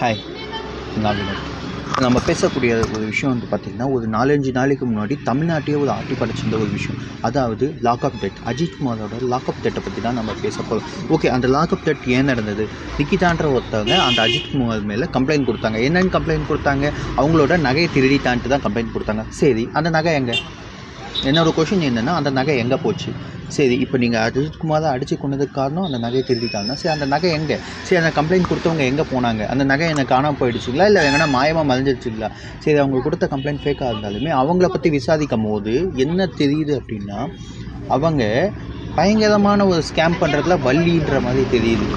Hi நான் வினோத் நம்ம பேசக்கூடிய ஒரு விஷயம் வந்து பார்த்திங்கன்னா ஒரு நாலஞ்சு நாளைக்கு முன்னாடி தமிழ்நாட்டையே ஒரு ஆட்டி படைச்சிருந்த ஒரு விஷயம். அதாவது லாக் ஆஃப் டெட் அஜித் குமாரோட லாக் ஆஃப் டெட்டை பற்றி தான் நம்ம பேச போகிறோம் ஓகே அந்த லாக் ஆஃப் டெட் ஏன் நடந்தது? நிக்கிதான்ற ஒருத்தவங்க அந்த அஜித் குமார் மேலே கம்ப்ளைண்ட் கொடுத்தாங்க. என்னென்னு கம்ப்ளைண்ட் கொடுத்தாங்க? அவங்களோட நகையை திருடிட்டான்ட்டு தான் கம்ப்ளைண்ட் கொடுத்தாங்க. சரி அந்த நகை எங்கே? என்னோடய கொஷின் என்னென்னா அந்த நகை எங்கே போச்சு? சரி இப்போ நீங்கள் அஜித்குமாரை அடித்து கொண்டதுக்கு காரணம் அந்த நகையை திருடிட்டாங்கன்னா சரி அந்த நகை எங்கே? சரி அந்த கம்ப்ளைண்ட் கொடுத்தவங்க எங்கே போனாங்க? அந்த நகை எனக்கு காணாம போயிடுச்சுங்களா? இல்லை எங்கன்னா மாயமாக மறைஞ்சிடுச்சுங்களா சரி அவங்க கொடுத்த கம்ப்ளைண்ட் ஃபேக்காக இருந்தாலுமே அவங்கள பற்றி விசாரிக்கும் போது என்ன தெரியுது அப்படின்னா அவங்க பயங்கரமான ஒரு ஸ்கேம் பண்ணுறதுல வள்ளின்ற மாதிரி தெரியுது.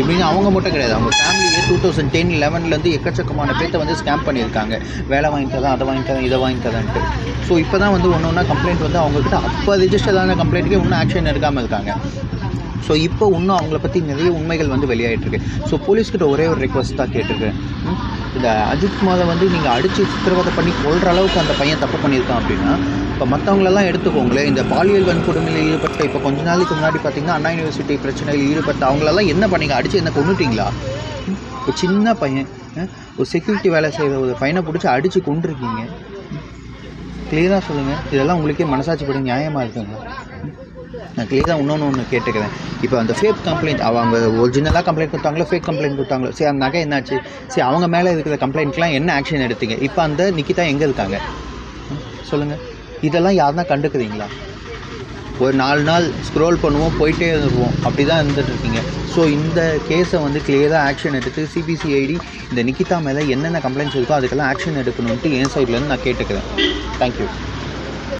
எப்படின்னு அவங்க மட்டும் கிடையாது. அவங்க ஃபேமிலியே டூ தௌசண்ட் டென் லெவன்லேருந்து எக்கச்சக்கமான பேர்த்த வந்து ஸ்கேம் பண்ணியிருக்காங்க. வேலை வாங்கி தரேன் அதை வாங்கி தரேன் இதை வாங்கி தரேன்ட்டு ஸோ இப்போ தான் வந்து ஒன்று ஒன்றா கம்ப்ளைண்ட் வந்து அவங்கக்கிட்ட அப்போ ரிஜிஸ்டரான கம்ப்ளைண்ட்டுக்கே இன்னும் ஆக்ஷன் எடுக்காமல் இருக்காங்க. ஸோ இப்போ இன்னும் அவங்கள பற்றி நிறைய உண்மைகள் வந்து வெளியாகிட்டுருக்கு ஸோ போலீஸ்கிட்ட ஒரே ஒரு ரெக்வஸ்ட் தான் கேட்டிருக்கேன். இந்த அஜித் குமாரை வந்து நீங்கள் அடித்து சித்திரவதை பண்ணி கொள்கிற அளவுக்கு அந்த பையன் தப்பு பண்ணியிருக்கான் அப்படின்னா இப்போ மற்றவங்களெல்லாம் எடுத்துக்கோங்களேன் இந்த பாலியல் வன்கொடுமையில் ஈடுபட்ட இப்போ கொஞ்ச நாளைக்கு முன்னாடி பார்த்தீங்கன்னா அண்ணா யூனிவர்சிட்டி பிரச்சனையில் ஈடுபட்ட அவங்களெல்லாம் என்ன பண்ணீங்க? அடித்து என்ன கொண்டுட்டிங்களா ஒரு சின்ன பையன் ஒரு செக்யூரிட்டி வேலை செய்கிற ஒரு பையனை பிடிச்சி அடித்து கொண்டுருக்கீங்க கிளியராக சொல்லுங்கள் இதெல்லாம் உங்களுக்கே மனசாட்சிப்படி நியாயமாக இருக்குங்களா நான் கிளியராக இன்னொன்று ஒன்று கேட்டுக்கிறேன். இப்போ அந்த ஃபேக் கம்ப்ளைண்ட் அவங்க ஒரிஜினலாக கம்ப்ளைண்ட் கொடுத்தாங்களோ ஃபேக் கம்ப்ளைண்ட் கொடுத்தாங்களோ? சரி அந்த நகை என்னாச்சு? சரி அவங்க மேலே இருக்கிற கம்ப்ளைண்ட்லாம் என்ன ஆக்ஷன் எடுத்தீங்க? இப்போ அந்த நிக்கிதா எங்கே இருக்காங்க? சொல்லுங்கள் இதெல்லாம் யாருன்னா கண்டுக்குறீங்களா? ஒரு நாலு நாள் ஸ்க்ரோல் பண்ணுவோம் போயிட்டே இருப்போம். அப்படி தான் இருந்துகிட்ருக்கீங்க ஸோ இந்த கேஸை வந்து கிளியராக ஆக்ஷன் எடுத்து சிபிசிஐடி இந்த நிக்கிதா மேலே என்னென்ன கம்ப்ளைண்ட்ஸ் இருக்கோ அதுக்கெல்லாம் ஆக்ஷன் எடுக்கணுன்ட்டு என் சைட்லேருந்து நான் கேட்டுக்கிறேன். தேங்க்யூ